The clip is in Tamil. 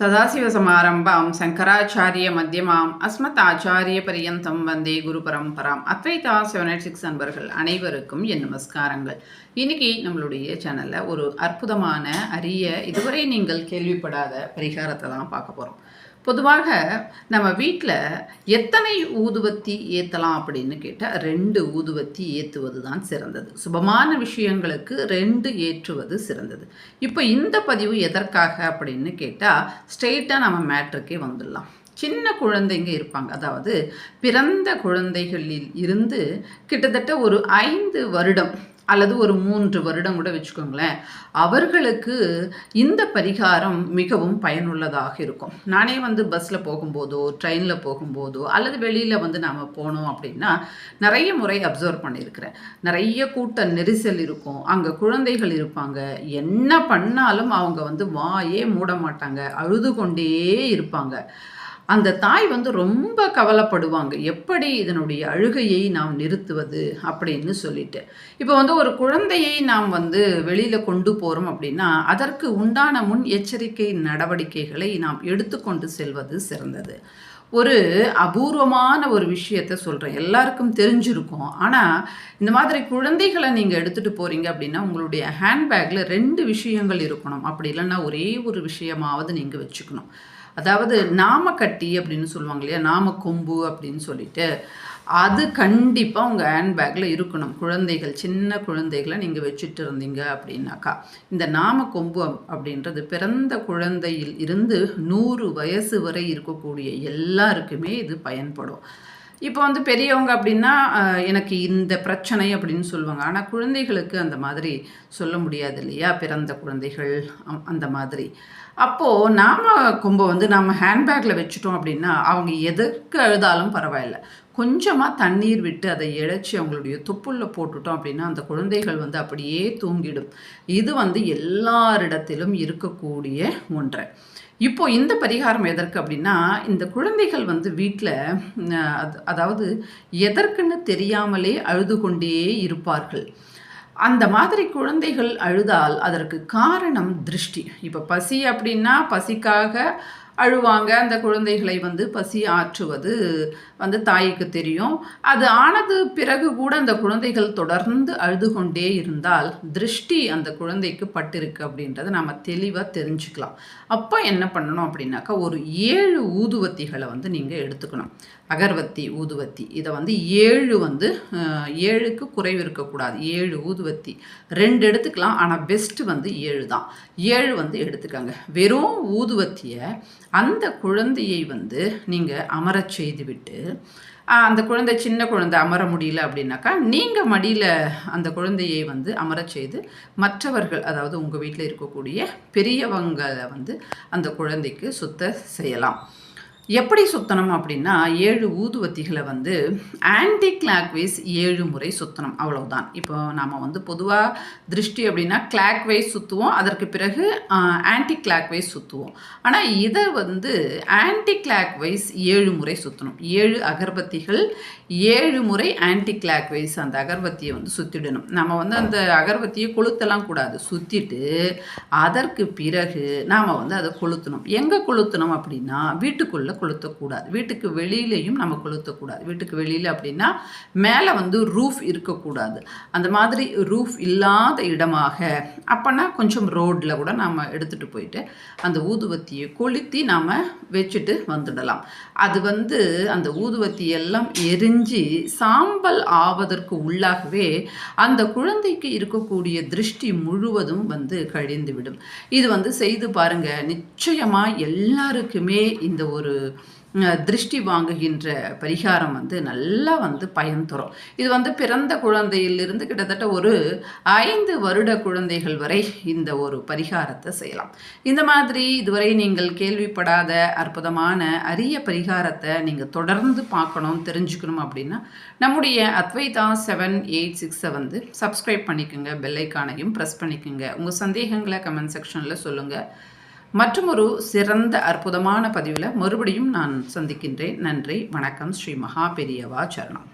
சதாசிவ சமாரம்பாம் சங்கராச்சாரிய மத்தியமாம் அஸ்மத் ஆச்சாரிய பரியந்தம் வந்தே குரு பரம்பராம். அத்வைதா செவன் எயிட் சிக்ஸ் நண்பர்கள் அனைவருக்கும் என் நமஸ்காரங்கள். இன்னைக்கு நம்மளுடைய சேனலில் ஒரு அற்புதமான அரிய இதுவரை நீங்கள் கேள்விப்படாத பரிகாரத்தை தான் பார்க்க போகிறோம் பொதுவாக நம்ம வீட்டில் எத்தனை ஊதுவத்தி ஏற்றலாம் அப்படின்னு கேட்டால் ரெண்டு ஊதுவத்தி ஏற்றுவது தான் சிறந்தது. சுபமான விஷயங்களுக்கு ரெண்டு ஏற்றுவது சிறந்தது. இப்போ இந்த பதிவு எதற்காக அப்படின்னு கேட்டால் ஸ்ட்ரெயிட்டாக நம்ம மேட்ருக்கே வந்துடலாம். சின்ன குழந்தைங்க இருப்பாங்க. அதாவது பிறந்த குழந்தைகளில் இருந்து கிட்டத்தட்ட ஒரு ஐந்து வருடம் அல்லது ஒரு மூன்று வருடம் கூட வச்சுக்கோங்களேன் அவர்களுக்கு இந்த பரிகாரம் மிகவும் பயனுள்ளதாக இருக்கும். நானே வந்து பஸ்ஸில் போகும்போதோ ட்ரெயினில் போகும்போதோ அல்லது வெளியில் வந்து நாம் போனோம் அப்படின்னா நிறைய முறை அப்சர்வ் பண்ணியிருக்கிறேன். நிறைய கூட்ட நெரிசல் இருக்கும். அங்கே குழந்தைகள் இருப்பாங்க. என்ன பண்ணாலும் அவங்க வந்து வாயே மூட மாட்டாங்க. அழுது கொண்டே இருப்பாங்க. அந்த தாய் வந்து ரொம்ப கவலைப்படுவாங்க. எப்படி இதனுடைய அழுகையை நாம் நிறுத்துவது அப்படின்னு சொல்லிட்டு. இப்போ வந்து ஒரு குழந்தையை நாம் வந்து வெளியில் கொண்டு போகிறோம் அப்படின்னா அதற்கு உண்டான முன் எச்சரிக்கை நடவடிக்கைகளை நாம் எடுத்துக்கொண்டு செல்வது சிறந்தது. ஒரு அபூர்வமான ஒரு விஷயத்த சொல்கிறேன் எல்லாருக்கும் தெரிஞ்சிருக்கும். ஆனால் இந்த மாதிரி குழந்தைகளை நீங்கள் எடுத்துகிட்டு போகிறீங்க அப்படின்னா உங்களுடைய ஹேண்ட்பேக்கில் ரெண்டு விஷயங்கள் இருக்கணும். அப்படி இல்லைன்னா ஒரே ஒரு விஷயமாவது நீங்கள் வச்சுக்கணும். அதாவது நாமக்கட்டி அப்படின்னு சொல்லுவாங்க இல்லையா நாம கொம்பு அப்படின்னு சொல்லிட்டு அது கண்டிப்பாக உங்கள் ஹேண்ட்பேக்கில் இருக்கணும். குழந்தைகள் சின்ன குழந்தைகளை நீங்கள் வச்சுட்டு இருந்தீங்க அப்படின்னாக்கா இந்த நாம கொம்பு அப்படின்றது பிறந்த குழந்தையில் இருந்து நூறு வயசு வரை இருக்கக்கூடிய எல்லாருக்குமே இது பயன்படும். இப்போ வந்து பெரியவங்க அப்படின்னா எனக்கு இந்த பிரச்சனை அப்படின்னு சொல்லுவாங்க. ஆனால் குழந்தைகளுக்கு அந்த மாதிரி சொல்ல முடியாது இல்லையா? பிறந்த குழந்தைகள் அந்த மாதிரி. அப்போது நாம் கொம்பை வந்து நாம் ஹேண்ட்பேக்கில் வச்சுட்டோம் அப்படின்னா அவங்க எதுக்கு எழுதாலும் பரவாயில்ல. கொஞ்சமாக தண்ணீர் விட்டு அதை இழைச்சி அவங்களுடைய தொப்புள்ள போட்டுட்டோம் அப்படின்னா அந்த குழந்தைகள் வந்து அப்படியே தூங்கிடும். இது வந்து எல்லாரிடத்திலும் இருக்கக்கூடிய ஒன்றை. இப்போ இந்த பரிகாரம் எதற்கு அப்படின்னா இந்த குழந்தைகள் வந்து வீட்டில் அதாவது எதற்குன்னு தெரியாமலே அழுது கொண்டே இருப்பார்கள். அந்த மாதிரி குழந்தைகள் அழுதால் அதற்கு காரணம் திருஷ்டி. இப்போ பசி அப்படின்னா பசிக்காக அழுவாங்க. அந்த குழந்தைகளை வந்து பசி ஆற்றுவது வந்து தாய்க்கு தெரியும். அது ஆனது பிறகு கூட அந்த குழந்தைகள் தொடர்ந்து அழுது கொண்டே இருந்தால் திருஷ்டி அந்த குழந்தைக்கு பட்டிருக்கு அப்படின்றத நம்ம தெளிவாக தெரிஞ்சுக்கலாம். அப்போ என்ன பண்ணணும் அப்படின்னாக்கா ஒரு ஏழு ஊதுவத்திகளை வந்து நீங்கள் எடுத்துக்கணும். அகர்வத்தி ஊதுவத்தி. இதை வந்து ஏழு வந்து ஏழுக்கு குறைவு இருக்கக்கூடாது. ஏழு ஊதுவத்தி. ரெண்டு எடுத்துக்கலாம். ஆனால் பெஸ்ட்டு வந்து ஏழு தான். ஏழு வந்து எடுத்துக்கோங்க. வெறும் ஊதுவத்தியை அந்த குழந்தையை வந்து நீங்கள் அமரச் செய்துவிட்டு அந்த குழந்தை சின்ன குழந்தை அமர முடியல அப்படின்னாக்கா நீங்கள் மடியில் அந்த குழந்தையை வந்து அமரச் செய்து மற்றவர்கள் அதாவது உங்கள் வீட்டில் இருக்கக்கூடிய பெரியவங்களை வந்து அந்த குழந்தைக்கு சுத்த செய்யலாம். எப்படி சுத்தணும் அப்படின்னா ஏழு ஊதுவத்திகளை வந்து ஆன்டி கிளாக்வைஸ் ஏழு முறை சுத்தணும். அவ்வளவுதான். இப்போ நாம் வந்து பொதுவாக திருஷ்டி அப்படின்னா கிளாக் வைஸ் சுற்றுவோம் அதற்கு பிறகு ஆன்டி கிளாக் வைஸ் சுற்றுவோம் ஆனால் இதை வந்து ஆன்டி கிளாக் வைஸ் ஏழு முறை சுற்றணும் ஏழு அகர்பத்திகள் ஏழு முறை ஆன்டி கிளாக் வைஸ் அந்த அகர்பத்தியை வந்து சுற்றிடணும் நம்ம வந்து அந்த அகர்பத்தியை கொளுத்தலாம் கூடாது. சுற்றிட்டு அதற்கு பிறகு நாம் வந்து அதை கொளுத்தணும். எங்கே கொளுத்தணும் அப்படின்னா வீட்டுக்குள்ளே கொளுத்தக்கூடாது. வீட்டுக்கு வெளியிலையும் நம்ம கொளுத்தக்கூடாது. வீட்டுக்கு வெளியில் அப்படின்னா மேலே வந்து ரூஃப் இருக்கக்கூடாது. அந்த மாதிரி ரூஃப் இல்லாத இடமாக அப்போனா கொஞ்சம் ரோட்டில் கூட நாம் எடுத்துகிட்டு போயிட்டு அந்த ஊதுவத்தியை கொளுத்தி நாம் வச்சுட்டு வந்துடலாம். அது வந்து அந்த ஊதுவத்தி எல்லாம் எரிஞ்சு சாம்பல் ஆவதற்கு உள்ளாகவே அந்த குழந்தைக்கு இருக்கக்கூடிய திருஷ்டி முழுவதும் வந்து கழிந்துவிடும். இது வந்து செய்து பாருங்கள் நிச்சயமாக எல்லாருக்குமே இந்த ஒரு திருஷ்டி வாங்குகின்ற பரிகாரம் வந்து நல்லா வந்து பயன் தரும். இது வந்து பிறந்த குழந்தையிலிருந்து கிட்டத்தட்ட ஒரு ஐந்து வருட குழந்தைகள் வரை இந்த ஒரு பரிகாரத்தை செய்யலாம். இந்த மாதிரி இதுவரை நீங்கள் கேள்விப்படாத அற்புதமான அரிய பரிகாரத்தை நீங்கள் தொடர்ந்து பார்க்கணும் தெரிஞ்சுக்கணும் அப்படின்னா நம்முடைய அத்வைதா செவன் எயிட் சிக்ஸை வந்து சப்ஸ்கிரைப் பண்ணிக்கோங்க பெல்லைக்கானையும் ப்ரெஸ் பண்ணிக்கோங்க. உங்கள் சந்தேகங்களை கமெண்ட் செக்ஷனில் சொல்லுங்கள் மற்றும் ஒரு சிறந்த அற்புதமான பதிவில் மறுபடியும் நான் சந்திக்கின்றேன். நன்றி. வணக்கம். ஸ்ரீ மகா பெரியவா சரணம்.